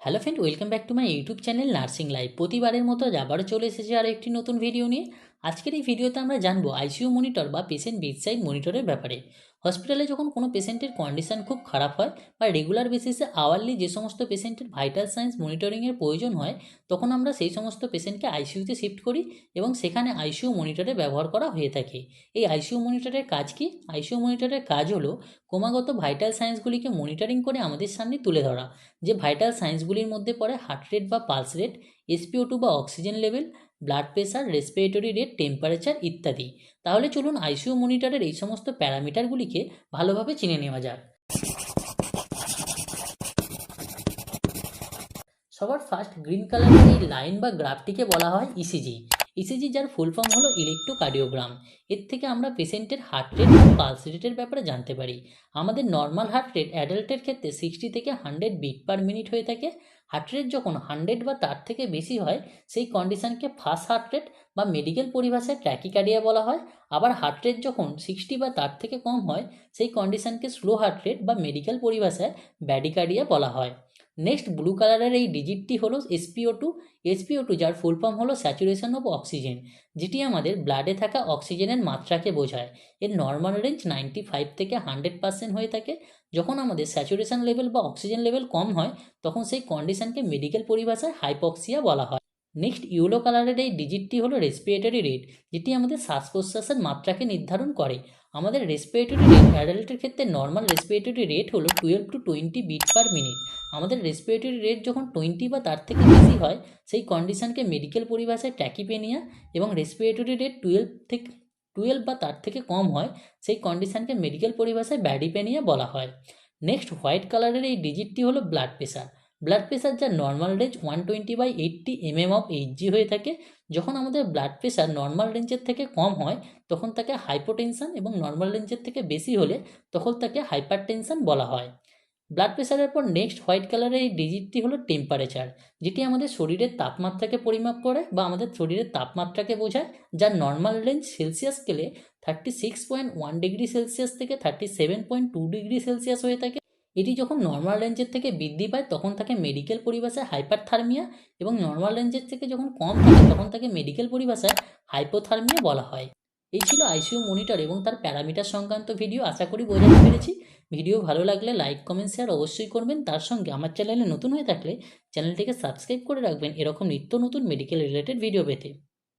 Hello friend welcome back to my YouTube channel nursing life প্রতিবারের মতো আবারও চলে এসেছে আর একটি নতুন ভিডিও নিয়ে। আজকের এই ভিডিওতে আমরা জানব আইসিইউ মনিটর বা পেশেন্ট বেডসাইড মনিটরের ব্যাপারে। হসপিটালে যখন কোনো পেশেন্টের কন্ডিশন খুব খারাপ হয় বা রেগুলার বেসিসে আওয়ারলি যে সমস্ত পেশেন্টের ভাইটাল সায়েন্স মনিটরিংয়ের প্রয়োজন হয়, তখন আমরা সেই সমস্ত পেশেন্টকে আইসিইউতে শিফট করি এবং সেখানে আইসিইউ মনিটরে ব্যবহার করা হয়ে থাকে। এই আইসিইউ মনিটরের কাজ কি? আইসিইউ মনিটরের কাজ হলো ক্রমাগত ভাইটাল সায়েন্সগুলিকে মনিটরিং করে আমাদের সামনে তুলে ধরা, যে ভাইটাল সায়েন্সগুলির মধ্যে পড়ে হার্ট রেট বা পালস রেট এসপিও টু বা oxygen level blood pressure respiratory rate temperature ইত্যাদি। তাহলে চলুন আইসিইউ মনিটরের এই সমস্ত প্যারামিটারগুলিকে ভালোভাবে চিনে নেওয়া যাক। সবার ফার্স্ট গ্রিন কালারের এই লাইন বা গ্রাফটিকে বলা হয় ইসিজি ইসিজি যার ফুল ফর্ম হলো ইলেকট্রোকার্ডিওগ্রাম এর থেকে আমরা পেশেন্টের হার্ট রেট বা পালস রেটের ব্যাপারে জানতে পারি। আমাদের নর্মাল হার্ট রেট অ্যাডাল্টের ক্ষেত্রে সিক্সটি থেকে হান্ড্রেড বিট পার মিনিট হয়ে থাকে। হার্ট রেট যখন হান্ড্রেড বা তার থেকে বেশি হয়, সেই কন্ডিশনকে ফার্স্ট হার্ট রেট বা মেডিকেল পরিভাষায় ট্র্যাকিকার্ডিয়া বলা হয়। আবার হার্ট রেট যখন সিক্সটি বা তার থেকে কম হয়, সেই কন্ডিশনকে স্লো হার্ট রেট বা মেডিকেল পরিভাষায় ব্যাডিকার্ডিয়া বলা হয়। নেক্সট ব্লু কালারের এই ডিজিটটি হলো এসপিও টু এসপিও টু যার ফুল ফর্ম হলো স্যাচুরেশন অফ অক্সিজেন যেটি আমাদের ব্লাডে থাকা অক্সিজেনের মাত্রাকে বোঝায়। এর নর্মাল রেঞ্জ নাইনটি ফাইভ থেকে হান্ড্রেড পার্সেন্ট হয়ে থাকে। যখন আমাদের স্যাচুরেশন লেভেল বা অক্সিজেন লেভেল কম হয়, তখন সেই কন্ডিশনকে মেডিকেল পরিভাষায় হাইপক্সিয়া বলা হয়। নেক্সট ইউলো কালারের এই ডিজিটটি হলো রেসপিরেটরি রেট যেটি আমাদের শ্বাস প্রশ্বাসের মাত্রাকে নির্ধারণ করে। আমাদের রেসপিরেটরি রেট অ্যাডাল্টের ক্ষেত্রে নর্মাল রেসপিরেটরি রেট হলো twelve to twenty beat per minute আমাদের রেসপিরেটরি রেট যখন টোয়েন্টি বা তার থেকে বেশি হয়, সেই কন্ডিশনকে মেডিকেল পরিভাষায় ট্যাকিপেনিয়া এবং রেসপিরেটরি রেট টুয়েলভ থেকে টুয়েলভ বা তার থেকে কম হয়, সেই কন্ডিশনকে মেডিকেল পরিভাষায় ব্যাডিপেনিয়া বলা হয়। নেক্সট হোয়াইট কালারের এই ডিজিটটি হলো ব্লাড প্রেশার ব্লাড প্রেশার যা normal range one twenty by eighty mm of Hg হয়ে থাকে, যখন আমাদের ব্লাড প্রেশার নর্মাল রেঞ্জের থেকে কম হয়, তখন তাকে হাইপোটেনশন এবং নর্মাল রেঞ্জের থেকে বেশি হলে তখন তাকে হাইপার বলা হয়। ব্লাড প্রেশারের পর নেক্সট হোয়াইট কালারের এই ডিজিটটি হলো টেম্পারেচার যেটি আমাদের শরীরের তাপমাত্রাকে পরিমাপ করে বা আমাদের শরীরের তাপমাত্রাকে বোঝায়, যা নর্মাল রেঞ্জ সেলসিয়াস স্কেলে thirty six point one degree Celsius থেকে thirty seven point two degree Celsius হয়ে থাকে। এটি যখন নর্মাল রেঞ্জের থেকে বৃদ্ধি পায়, তখন তাকে মেডিকেল পরিভাষায় হাইপারথার্মিয়া এবং নর্মাল রেঞ্জের থেকে যখন কম থাকে তখন তাকে মেডিকেল পরিভাষায় হাইপোথার্মিয়া বলা হয়। এই ছিল আইসিইউ মনিটর এবং তার প্যারামিটার সংক্রান্ত ভিডিও আশা করি বোঝাতে পেরেছি। ভিডিও ভালো লাগলে লাইক কমেন্ট শেয়ার অবশ্যই করবেন। তার সঙ্গে আমার চ্যানেলে নতুন হয়ে থাকলে চ্যানেলটিকে সাবস্ক্রাইব করে রাখবেন। এরকম নিত্য নতুন মেডিকেল রিলেটেড ভিডিও পেতে।